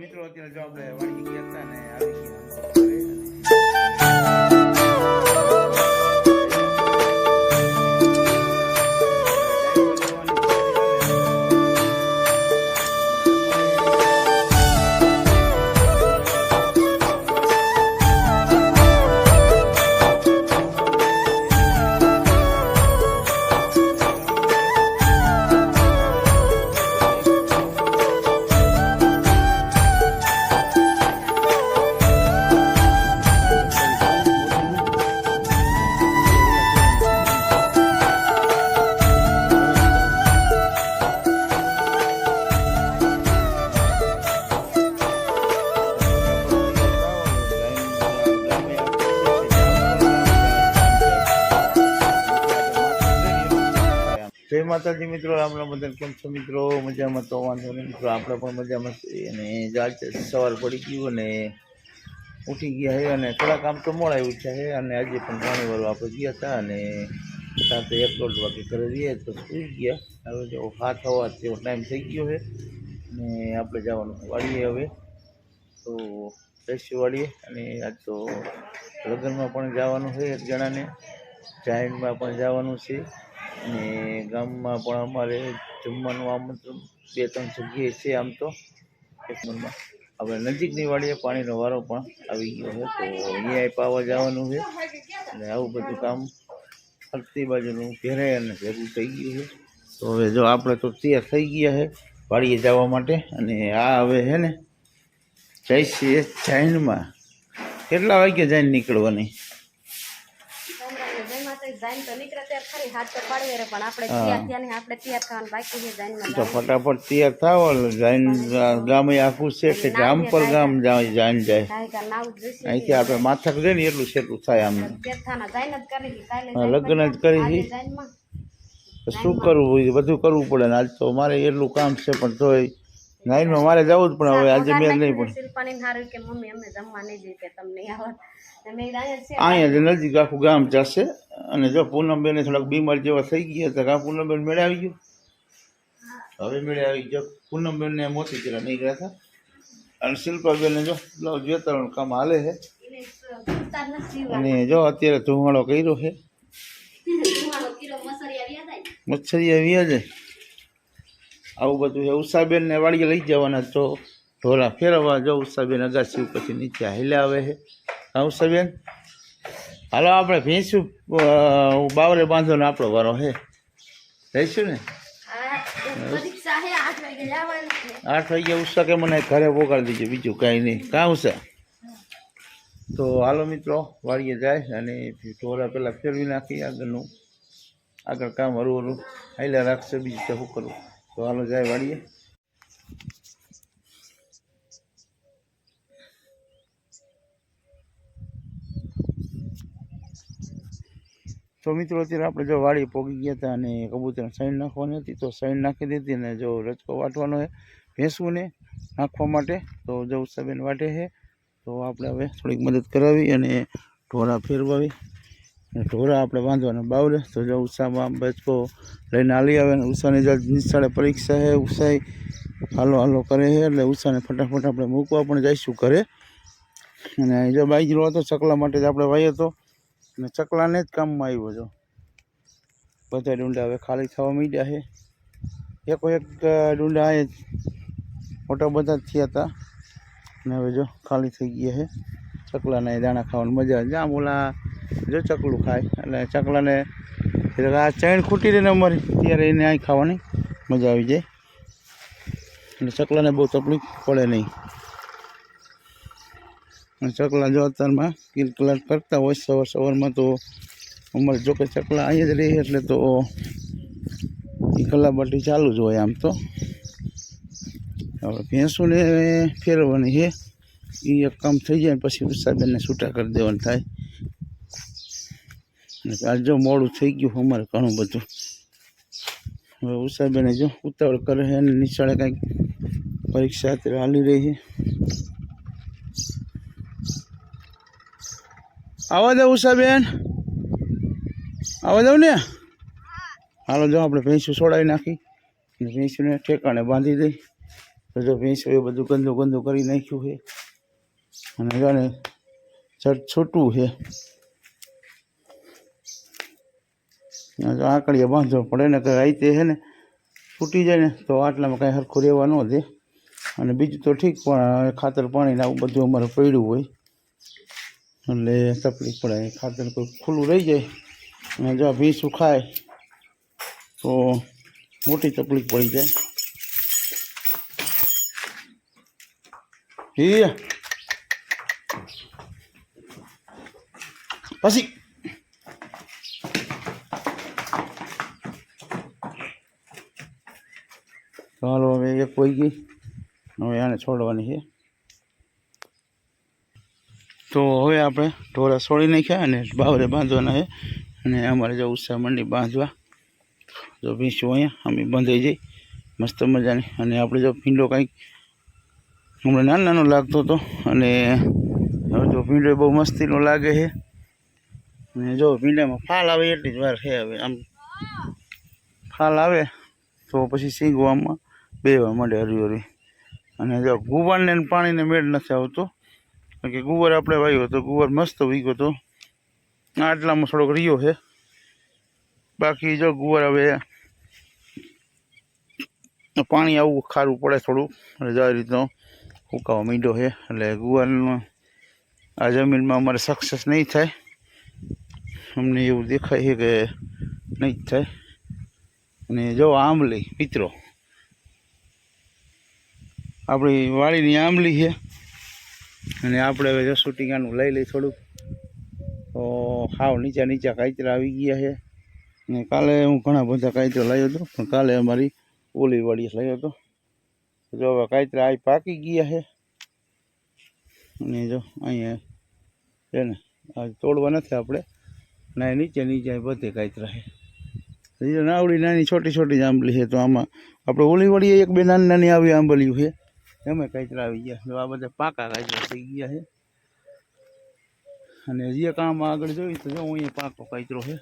મિત્રો અત્યારે જો આપણે વાળી ગયા હતા ને આવી ગયા. જય માતાજી મિત્રો રામ રામ બધા કેમ છો મિત્રો? મજામાં તો વાંધો નહીં મિત્રો, આપણે પણ મજામાં છીએ. અને જાજ સવાર પડી ગયું અને ઉઠી ગયા છે અને થોડાક કામ તો મોડા ઉઠ્યા છે અને આજે પણ ઘણી વાર આપણે ગયા હતા અને સાથે એક દોઢ વાગે ઘરે રહીએ તો સુઈ ગયા. હવે જો હાથ હવા તેવો ટાઈમ થઈ ગયો છે અને આપણે જવાનું વાળીએ હવે. તો જઈશું વાળીએ અને આજ તો લગ્નમાં પણ જવાનું છે એક જણાને. જાહેરમાં પણ જવાનું છે. અને ગામમાં પણ અમારે જમવાનું આમંત્રણ બે ત્રણ જગ્યાએ છે આમ તો. એક આપણે નજીકની વાડીએ પાણીનો વારો પણ આવી ગયો છે, તો અહીંયા પાવા જવાનું છે. અને આવું બધું કામ ફરતી બાજુનું ઘેરાય અને ભેગું થઈ ગયું છે. તો હવે જો આપણે તો તૈયાર થઈ ગયા છે વાડીએ જવા માટે. અને આ હવે છે ને જઈશીએ જાઈનમાં કેટલા વાગ્યે જઈને નીકળવાની? તો ફટાફટ તૈયાર થાવ જાઈન ગામે આખું છે કે જામપર ગામ જાય જાઈન જાય. અહીંથી આપણે માથક જાય ને એટલું સેટલું થાય આમ. લગ્ન જ કરી છે. શું કરવું બધું કરવું પડે ને આજ તો મારે એટલું કામ છે પણ તોય નાઈનમાં મારે જવું જ પણ હવે આજે મેં નહીં પણ અહીંયા જ નજીક આખું ગામ જશે અને જો પૂનમબેને થોડાક બીમાર જેવા થઈ ગયા હતા કા પૂનમબેન મેળે આવી ગયું હવે મેળે આવી ગયો. પૂનમબેનને મોતી ચીરા નહીં ગયા હતા. અને શિલ્પાબેનને જો બ્લાઉઝ વેતરણનું કામ હાલે છે. અને જો અત્યારે ધુમાડો કર્યો છે. મચ્છરી આવી જાય. આવું બધું છે. ઉષાબેનને વાડીએ લઈ જવાના તો ઢોલા ફેરવવા જો ઉષાબેન અગાસી ઉપરથી નીચે હાલ્યા આવે છે. હા ઉષાબેન? હાલો આપણે ભેંસું બાવરે બાવરે ને આપણો વારો હે રહીશું ને આઠ વાગ્યા ઉષા કે મને ઘરે પોગાડી દીજો બીજું કાંઈ નહીં. કાં ઉષા? તો હાલો મિત્રો વાળીએ જાય અને ઢોરા પહેલાં ફેરવી નાખી આગળનું. આગળ કામ હરું હરું હાલ્યા રાખશે બીજું તો શું કરવું? તો હાલો જાય વાડીએ તો મિત્રો, અત્યારે આપણે જો વાડી પોગી ગયા હતા અને કબૂતર સાઈડ નાખવાની હતી, તો સાઈડ નાખી દીધી અને જો રચકો વાટવાનો છે ભેંસુને નાખવા માટે, તો જો સાબેન વાટે છે. તો આપણે હવે થોડીક મદદ કરાવી અને ઢોરા ફેરવાવી. ઢોરા આપણે બાંધવાના બાવરે તો જો ઉષામાં બચકો લઈને હાલી આવે ને ઉષાની જો નિશાળે પરીક્ષા છે ઉષાઈ હાલો હાલો કરે છે એટલે ઉષાને ફટાફટ આપણે મૂકવા પણ જઈશું ઘરે. અને જો બાઈજરો હતો, ચકલા માટે જ આપણે વાયો હતો. અને ચકલાને જ કામમાં આવ્યો જો. બધા ડુંડા હવે ખાલી થવા માંડ્યા છે એકો એક ડુંડા એ મોટા બધા થયા હતા અને હવે જો ખાલી થઈ ગયા છે ચકલાને દાણા ખાવાની મજા જામ ઓલા જો ચકલું ખાય. એટલે ચકલાને આ ચૈણ ખૂટી રહીને અમારી. ત્યારે એને અહીં ખાવાની મજા આવી જાય. એટલે ચકલાને બહુ તકલીફ પડે નહીં. અને ચકલા જો અત્યારમાં કિલકલાટ કરતા હોય સવાર સવારમાં તો અમારે જો કે ચકલા અહીંયા જ રહે એટલે તો એ કલાબાટી ચાલુ જ હોય આમ તો. હવે ભેંસોને ફેરવવાની છે. એ એક કામ થઈ જાય પછી ઉષાબેનને છૂટા કરી દેવાનું થાય. અને આજ મોડું થઈ ગયું અમારે ઘણું બધું. હવે ઉષાબેને જો ઉતાવળ કરે છે અને નિશાળે કાંઈક પરીક્ષા અત્યારે હાલી રહી છે. આવા દઉં ઉષાબેન. આવા દઉં ને. હાલો જો આપણે ભેંસું છોડાવી નાખી. અને ભેંસુને ઠેકાણે બાંધી દઈ. તો ભેંસો એ બધું ગંદુ ગંદુ કરી નાખ્યું છે. અને જાણે છૂટવું છૂટું છે આ જો આંકડીએ બાંધવો પડે ને કંઈ આવી તે છે ને તૂટી જાય ને તો આટલામાં કાંઈ સરખું રહેવા ન દે. અને બીજું તો ઠીક, પણ ખાતર પાણીને આવું બધું અમારે પડ્યું હોય. એટલે તકલીફ પડે ખાતર કોઈ ખુલ્લું રહી જાય અને જો ભી સુખાય ખાય તો મોટી તકલીફ પડી જાય. પછી ચાલો હવે એક કોઈ ગઈ હવે આને છોડવાની છે. તો હવે આપણે ઢોરા છોડી નાખ્યા અને બાવરે બાંધવાના છે. અને અમારે જો ઉત્સાહ મંડી બાંધવા. જો ભીંસું અહીંયા અમે બંધાઈ જઈ. મસ્ત મજાની. અને આપણે જો ભીંડો કંઈક હમણાં નાનો નાનો લાગતો હતો. અને હવે જો ભીંડો બહુ મસ્તીનો લાગે છે. અને જો ભીંડામાં ફાલ આવે એટલી જ વાર છે હવે. આમ ફાલ આવે તો પછી સીંગવામાં બેવા માંડે હરી હરી. અને જો ગુવારને પાણીને મેળ નથી આવતો. કે ગુવાર આપણે વાવ્યો હતો, ગુવાર મસ્ત વીગો હતો. આટલામાં થોડોક રહ્યો છે. બાકી જો ગુવાર હવે પાણી આવું ખારું પડે થોડું. જો આ રીતનો ફૂંકાવો મીંડો છે. એટલે ગુવારનો આ જમીનમાં અમારે સક્સેસ નહીં થાય. અમને એવું દેખાય છે કે નહીં જ થાય. અને જો આંબલી મિત્રો. આપણી વાડીની આંબલી છે. અને આપણે હવે જસુટીકાનું લઈ લઈ થોડુંક. તો હાવ નીચા નીચા કાયતરા આવી ગયા છે. અને કાલે હું ઘણા બધા કાચરા લાવ્યો હતો, પણ કાલે અમારી ઓલી વાળી લાવ્યો હતો. જો હવે કાયતરા આ પાકી ગયા છે. અને જો અહીંયા છે ને, આ તોડવા નથી આપણે. ના નીચે નીચે બધે કાયતરા છે. નાવડી નાની છોટી છોટી જ આંબલી છે. તો આમાં આપણે ઓલી વળી એક બે નાની નાની આવી આંબલીઓ છે. એમાં કાચરા આવી ગયા. જો આ બધા પાકા કાચરા થઈ ગયા છે. અને જે કામ આગળ જોયું તો જો અહીંયા પાકો કાચરો છે.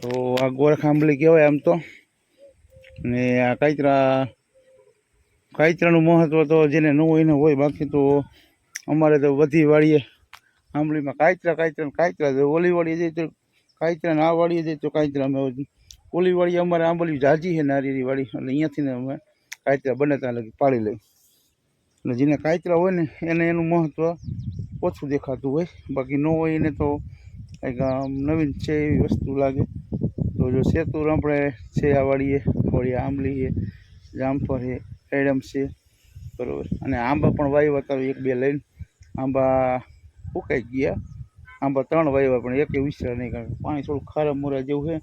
તો આ ગોરખાંબલી કહેવાય આમ તો. ને આ કાચરા કાચરાનું મહત્ત્વ તો જેને ન હોય ને હોય, બાકી તો અમારે તો બધી વાળીએ આંબલીમાં કાચરા કાચરા કાચરા ઓલી વાળીએ જઈએ તો કાચરા ના વાળીએ જઈએ તો કાચરામાં ઓલી વાડી અમારે આંબલી જાજી છે નારિયેળી વાળી એટલે અહીંયાથી ને અમે કાચરા બને ત્યાં લગી પાડી લઈ. અને જેને કાચરા હોય ને, એને એનું મહત્ત્વ ઓછું દેખાતું હોય. બાકી ન હોય એને તો કંઈક નવીન છે એવી વસ્તુ લાગે. તો જો સેતુ આપણે છે આ વાળીએ વળી આંબલી છે જામફળ છે, એડમ છે, બરાબર. અને આંબા પણ વાવ્યા હતા એક બે લઈને. આંબા ફૂંકાઈ ગયા. આંબા ત્રણ વાવ્યા પણ એકે વિસરા નહીં કારણ કે પાણી થોડું ખારા મોરા જેવું છે.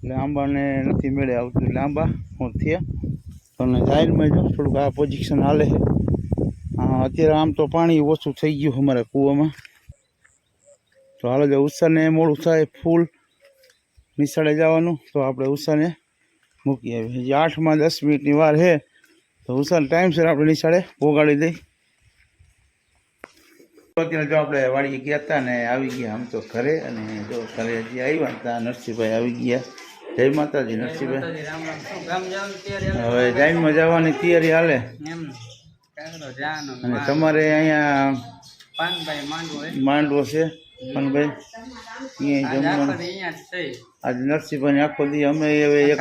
એટલે આંબાને નથી મેળે આવતું. એટલે આંબા હું થયા. અને જાહેરમાં જો થોડુંક આ પોઝિશન હાલે છે. અત્યારે આમ તો પાણી ઓછું થઈ ગયું અમારા કૂવામાં. તો હાલો જો ઉષાને મોડું થાય ફૂલ નિશાળે જવાનું. તો આપણે ઉષાને મૂકી આવીએ. હજી આઠમાં દસ મિનિટની વાર છે. તો ઉષાને ટાઈમસર આપણે નિશાળે પોગાડી દઈ. અત્યારે જો આપણે વાડીએ ગયા હતા ને આવી ગયા આમ તો ઘરે. અને જો ઘરે હજી આવ્યા હતા નરસિંહભાઈ આવી ગયા. જય માતાજી નરસિંહભાઈ. હવે જાઈનમાં જવાની તૈયારી હાલે. અને તમારે અહીંયા માંડવો છે પનભાઈ. અહીંયા જમવાનું. આજે નરસિંહભાઈ આખો દી અમે હવે એક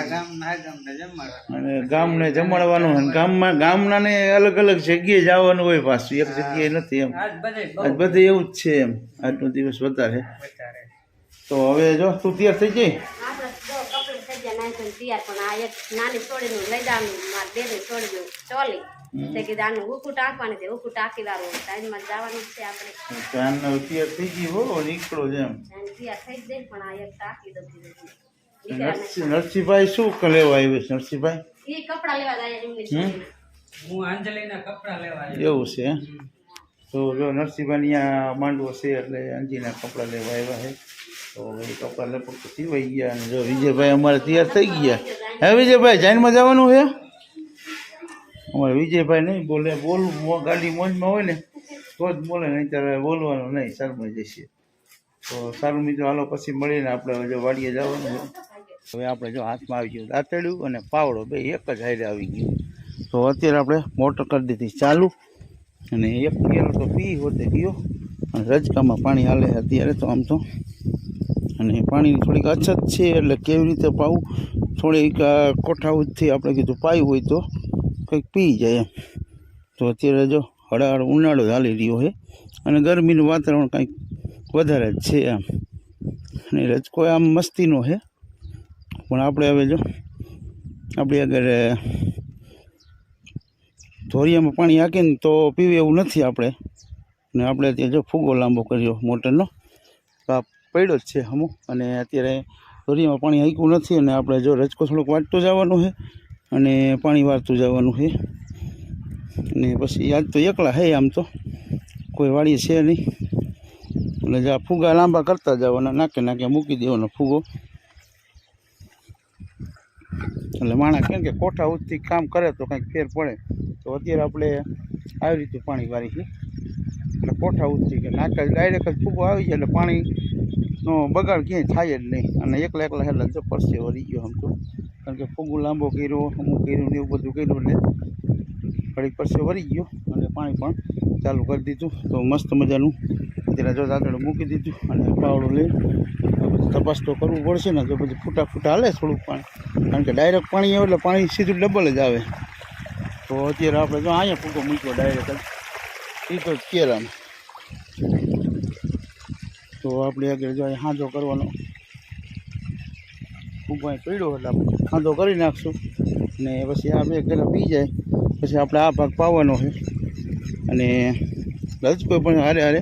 અને ગામને જમાડવાનું અને ગામમાં ગામના ને અલગ અલગ જગ્યાએ જવાનું હોય પાછું. એક જગ્યાએ નથી એમ. આજ બધે એવું જ છે એમ. આજનો દિવસ વધારે. તો હવે જો તું તૈયાર થઈ જઈ નાઈ તૈયાર પણ આ એક નાની છોડીનું લઈ જવાનું મારા બેની છોડીનું ચોલી. તે કીધું આનું ઉકું ટાંકવાની છે ઉકું ટાંકી વાળું. ટાઈમમાં જવાનું છે આપણે. ચાંદનો તૈયાર થઈ ગઈ હો નીકળો તૈયાર થઈ જાય પણ આ એક ટાંકી દઉં નરસિંહ નરસિંહભાઈ શું ક- લેવા આવ્યો છે? નરસિંહભાઈ એ કપડા લેવા જાય એમની હું અંજલિના કપડા લેવા એવું છે તો જો નરસિંહભાઈ અહીંયા માંડવો છે એટલે અંજીના કપડાં લેવા આવ્યા છે. તો એ કપડાં લપટ સીવાઈ ગયા અને જો વિજયભાઈ અમારે તૈયાર થઈ ગયા. હે વિજયભાઈ જાઈનમાં જવાનું છે અમારે વિજયભાઈ નહીં બોલે બોલવું ગાડી મોજમાં હોય ને, તો જ બોલે નહીં ત્યારે બોલવાનું નહીં શરમાઈ જશે. તો સારું મિત્રો, હાલો પછી મળીને આપણે જો વાડીએ જવાનું છે. હવે આપણે જો હાથમાં આવી ગયું દાંતડ્યું અને પાવડો, બે, એક જ હારે આવી ગયું. તો અત્યારે આપણે મોટર કરી દીધી ચાલુ. અને એક કેરો તો પી હોતે ગયો. અને રજકામાં પાણી હાલે અત્યારે તો આમ તો. અને પાણીની થોડીક અછત છે એટલે કેવી રીતે પાવું? થોડીક કોઠાઉથી આપણે કીધું પાયું હોય તો કંઈક પી જાય એમ. તો અત્યારે જો હળાહળ ઉનાળો ચાલી રહ્યો છે અને ગરમીનું વાતાવરણ કંઈક વધારે જ છે આમ અને રજકો આમ મસ્તીનો છે. પણ આપણે હવે જો આપણી આગળ ધોરિયામાં પાણી હાકે તો પીવે એવું નથી આપણે. ને આપણે ત્યાં જો ફૂગો લાંબો કર્યો મોટરનો. આ પડ્યો જ છે હમો અને અત્યારે દોરીમાં પાણી હાક્યું નથી અને આપણે જો રજકો થોડોક વાંચતું જવાનું છે અને પાણી વાળતું જવાનું છે. અને પછી આજ તો એકલા હે આમ તો. કોઈ વાળી છે નહીં. એટલે જે ફુગા લાંબા કરતા જવાના નાકે નાકે મૂકી દેવાનો ફુગો. એટલે માણસ કેમ કે કોઠા ઉચથી કામ કરે તો કંઈક ફેર પડે. તો અત્યારે આપણે આવી રીતે પાણી વાળી છે એટલે કોઠા ઉતરી ગયા નાકા ડાયરેક્ટ જ ફૂગો આવી જાય એટલે પાણીનો બગાડ ક્યાંય થાય જ નહીં. અને એકલા એકલા હેલા જો પરસે વળી ગયો આમ તો. કારણ કે ફૂગો લાંબો કર્યો, અમુક કર્યું ને એવું બધું કર્યું એટલે ઘડીક પરસે વળી ગયો અને પાણી પણ ચાલુ કરી દીધું. તો મસ્ત મજાનું અત્યારે જો આગળ મૂકી દીધું અને પાવડો લઈ તપાસ તો કરવું પડશે ને તો પછી ફૂટા ફૂટા હાલે થોડુંક પાણી. કારણ કે ડાયરેક્ટ પાણી આવે એટલે પાણી સીધું ડબલ જ આવે. તો અત્યારે આપણે જો અહીંયા ફૂગો મૂક્યો ડાયરેક્ટ એ તો જ તો આપણે આગળ જો હાંધો કરવાનો. અહીં પડ્યો એટલે આપણે હાંધો કરી નાખશું. અને પછી આ બે ઘરે પી જાય. પછી આપણે આ ભાગ પાવાનો છે. અને લચકો પણ હારે હારે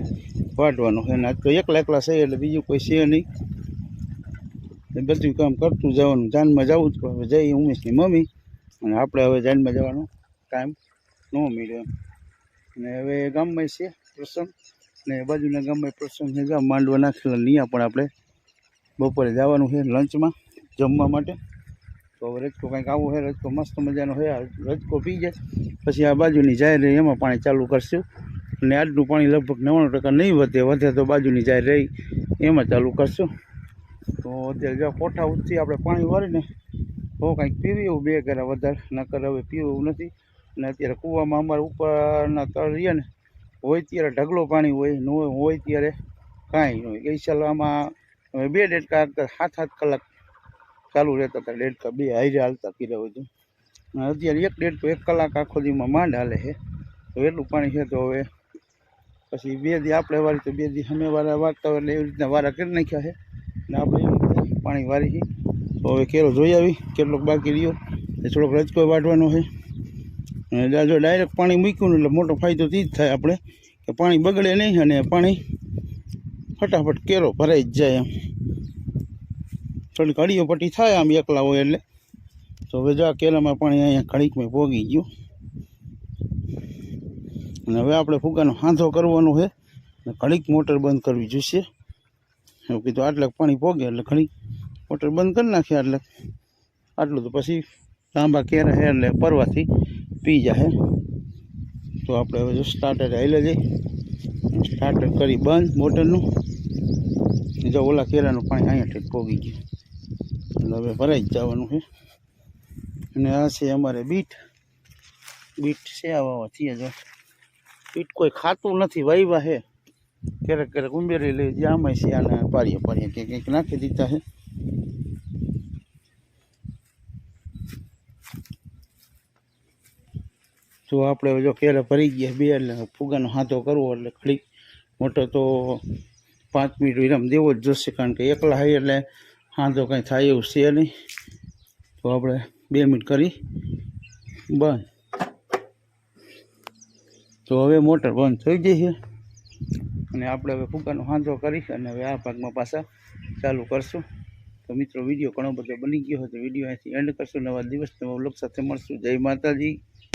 વાટવાનો છે. અને તો એકલા એકલા છે એટલે બીજું કોઈ છે નહીં. બધું કામ કરતું જવાનું. જાનમાં જવું જ પડે. જઈએ ઉમેશની મમ્મી. અને આપણે હવે જાનમાં જવાનો. ટાઈમ ન મળ્યો અને હવે ગામમાં છે પ્રસંગ. ને બાજુના ગામમાં પ્રસંગ છે ગામ માંડવા નાખેલા નહીં પણ આપણે બપોરે જવાનું છે લંચમાં જમવા માટે. તો હવે રજકો કંઈક આવું છે, રજકો મસ્ત મજાનો છે રજકો પી જાય. પછી આ બાજુની જાહેર એમાં પાણી ચાલુ કરશું. અને આજનું પાણી લગભગ નવ્વાણું ટકા નહીં વધે વધે તો બાજુની જાહેર રહી, એમાં ચાલુ કરશું. તો અત્યારે જો કોઠા ઉઠથી આપણે પાણી વાળીને તો કંઈક પીવી એવું બે કરા વધારે, નકર હવે પીવું નથી. અને અત્યારે કૂવામાં અમારા ઉપરના તળ રહીએ ને, હોય ત્યારે ઢગલો પાણી હોય, ન હોય હોય ત્યારે કાંઈ ન હોય. ગઈ આમાં હવે બે ડેડકા સાત સાત કલાક ચાલુ રહેતા હતા. ડેડકા બે હાઈરે હાલતા કર્યા હોય તો. અત્યારે એક ડેડકો એક કલાક આખો દીમાં માંડ હાલે છે. તો એટલું પાણી છે તો હવે પછી બે દી આપણે વારી તો બે દી અમે વારા વારતા હોય એટલે એવી રીતના વારા કરી નાખ્યા છે. ને આપણે એવી પાણી વારી છે. તો હવે કેરો જોઈ આવી, કેટલોક બાકી રહ્યો. એ થોડોક રજકો વાઢવાનો અને જો ડાયરેક્ટ પાણી મૂક્યું એટલે મોટો ફાયદો તે જ થાય આપણે, કે પાણી બગડે નહીં અને પાણી ફટાફટ કેરો ભરાઈ જ જાય એમ. થોડીક અડીઓ પટ્ટી થાય આમ એકલા હોય એટલે. તો હવે જો આ કેરામાં પાણી અહીંયા ઘડીકમાં પોગી ગયું. અને હવે આપણે ફૂગાનો હાંધો કરવાનો છે. અને ઘડીક મોટર બંધ કરવી જોઈશે. એવું કીધું આટલે પાણી પોગે એટલે ઘણી મોટર બંધ કરી નાખીએ એટલે આટલું તો પછી લાંબા કેરા હે એટલે પરવાથી પી જાય તો આપણે હવે જો સ્ટાર્ટર હાલે જઈ સ્ટાર્ટર કરી બંધ મોટરનું. જો ઓલા કેરાનું પાણી અહીંયા પોગી ગયું. એટલે હવે ભરાઈ જ જવાનું છે. અને આ છે અમારે બીટ. બીટ છે આવા છીએ જો બીટ કોઈ ખાતું નથી, વાયવા છે. ક્યારેક ક્યારેક ઉંબેરી લઈ જ્યાં આમાં છે આને પાડીએ પાડીએ. કંઈક કંઈક નાખી દીધા છે. તો આપણે જો ક્યારે ભરી ગયા બે, એટલે ફુગાનો હાથો કરવો એટલે ખડી મોટો તો પાંચ મિનિટ વિરામ દેવો જ જોશે, કારણ કે એકલા હોય એટલે હાથો કંઈ થાય એવું છે નહીં. તો આપણે બે મિનિટ કરી. બંધ. તો હવે મોટર બંધ થઈ ગઈ છે. અને આપણે હવે ફૂકાનો હાંધો કરી અને હવે આ ભાગમાં પાછા ચાલુ કરશું. તો મિત્રો, વીડિયો ઘણો બધો બની ગયો હોય તો વીડિયો અહીંથી એન્ડ કરશું. નવા દિવસ, નવા બ્લોગ સાથે મળશું. જય માતાજી.